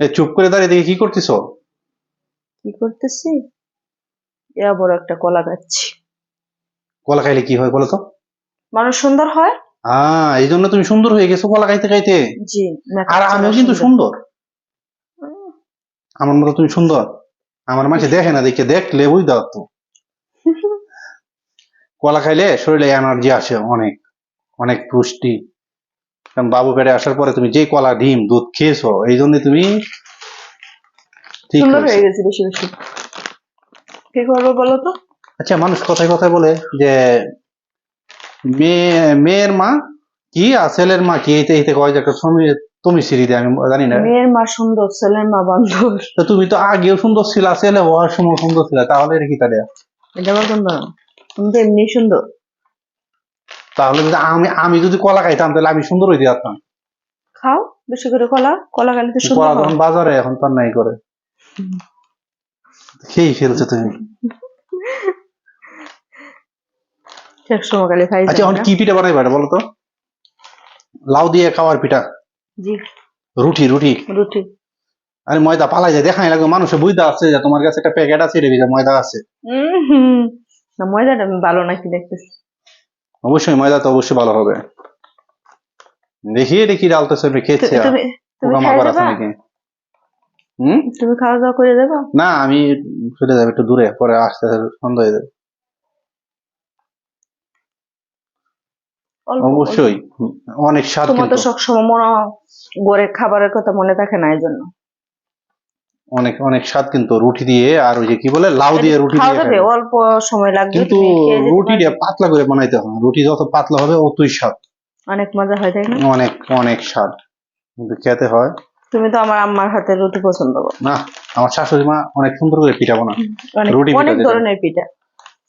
এ চুপ করে দাঁড়িয়ে দেখে কি করতেছো? কি করতেছি? বড় একটা কলা খাচ্ছি। কলা খাইলে কি হয় বলো তো? মানুষ সুন্দর হয়? আহ এই জন্য তুমি সুন্দর হয়ে গেছো কলা খাইতে খাইতে। জি আর আমিও কিন্তু সুন্দর। আমার মতো তুমি সুন্দর। আমার মাঝে দেখে না দেখে দেখলে বুঝ দাও তো কলা খাইলে শরীরে এনার্জি আসে অনেক অনেক পুষ্টি। কারণ বাবু পেটে আসার পরে তুমি যে কলা ডিম দুধ খেয়েছো এই জন্য তুমি ঠিক হয়ে গেছে বেশি বেশি। কি করব বলো তো? আচ্ছা মানুষ কথায় কথায় বলে যে মেয়ে মেয়ের মা কি আর ছেলের মা কি? এইতে এইতে কয় যে একটা তুমি দিয়ে আমি জানি না। মেয়ের মা সুন্দর ছেলের মা বান্ধব তো তুমি তো আগেও সুন্দর ছিলা ছেলে হওয়ার সময় সুন্দর ছিল তাহলে এটা কি তাহলে? এটা কোন তুমি তো এমনি সুন্দর। তাহলে যদি আমি আমি যদি কলা খাইতাম তাহলে আমি সুন্দর হইতে পারতাম। খাও বেশি করে কলা। কলা খালি তো সুন্দর কলা তখন বাজারে এখন তো নাই করে খেয়েই ফেলছো তুমি। এক খালি খাই আচ্ছা এখন কি পিঠা বানাইবা বলো তো? লাউ দিয়ে খাওয়ার পিঠা। জি। রুটি রুটি। রুটি। আরে ময়দা পালাই যায় দেখাই লাগবে। মানুষের বুঝতে আছে যে তোমার কাছে একটা প্যাকেট আছে ময়দা আছে। ময়দাটা ভালো নাকি দেখতেছি। অবশ্যই ময়দা তো অবশ্যই ভালো হবে। দেখি দেখি ডালতেছে আমি খেয়েছি হুম? তুমি খাওয়া দাওয়া করে না আমি চলে যাব একটু দূরে পরে আসতে আসতে সন্ধ্যা হয়ে যাবে। অবশ্যই অনেক স্বাদ। তোমার তো সবসময় মনে হয় খাবারের কথা মনে থাকে না এই জন্য অনেক অনেক স্বাদ কিন্তু রুটি দিয়ে আর ওই যে কি বলে লাউ দিয়ে রুটি দিয়ে যাবে অল্প সময় লাগবে কিন্তু রুটি পারবে। পাতলা করে বানাইতে হয় রুটি যত পাতলা হবে অতই স্বাদ। অনেক মজা হয় তাই না? অনেক অনেক স্বাদ কিন্তু খেতে হয়। তুমি তো আমার আম্মার হাতের রুটি পছন্দ করো। না আমার শাশুড়ি মা অনেক সুন্দর করে পিঠা বানায় অনেক রুটি পিঠা অনেক। ধরনের পিঠা।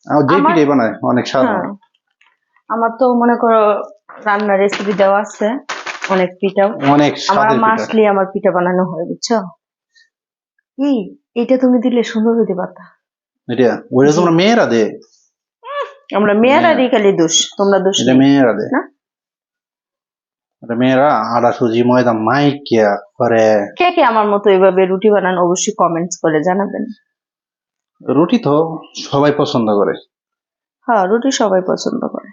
আর যে পিঠাই বানায় অনেক স্বাদ হ্যাঁ। আমার তো মনে করো রান্নার রেসিপি দেওয়া আছে অনেক পিঠা। অনেক আমার পিঠা। আসলে আমার পিঠা বানানো হয় বুঝছ? কি এটা তুমি দিলে সুন্দর হইতে পারতা। এটা ওইটা তোমরা মেয়েরা দে। আমরা মেয়েরারই খালি দোষ তোমরা দোষ এটা মেয়েরা দে। না? এটা মেয়েরা আটা সুজি ময়দা মাইকিয়া করে। কে কে আমার মতো এভাবে রুটি বানান অবশ্যই কমেন্টস করে জানাবেন। রুটি তো সবাই পছন্দ করে। হ্যাঁ রুটি সবাই পছন্দ করে।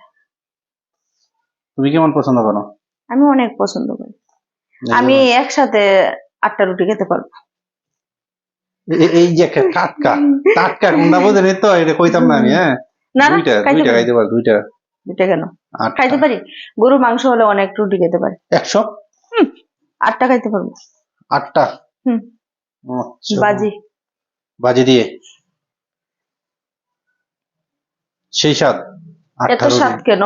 তুমি কেমন পছন্দ করো? আমি অনেক পছন্দ করি। আমি একসাথে আটটা রুটি খেতে পারব। এই যে একটা টাটকা টাটকা কোনটা বোঝেন তো এটা কইতাম না আমি হ্যাঁ? না না দুইটা দুইটা খাইতে পারো দুইটা। দুইটা কেন? খাইতে পারি? গরু মাংস হলে অনেক রুটি খেতে পারি। একশো? আটটা খাইতে পারব। আটটা? হুম। আচ্ছা। বাজি। বাজি দিয়ে? সেই স্বাদ? এত স্বাদ কেন?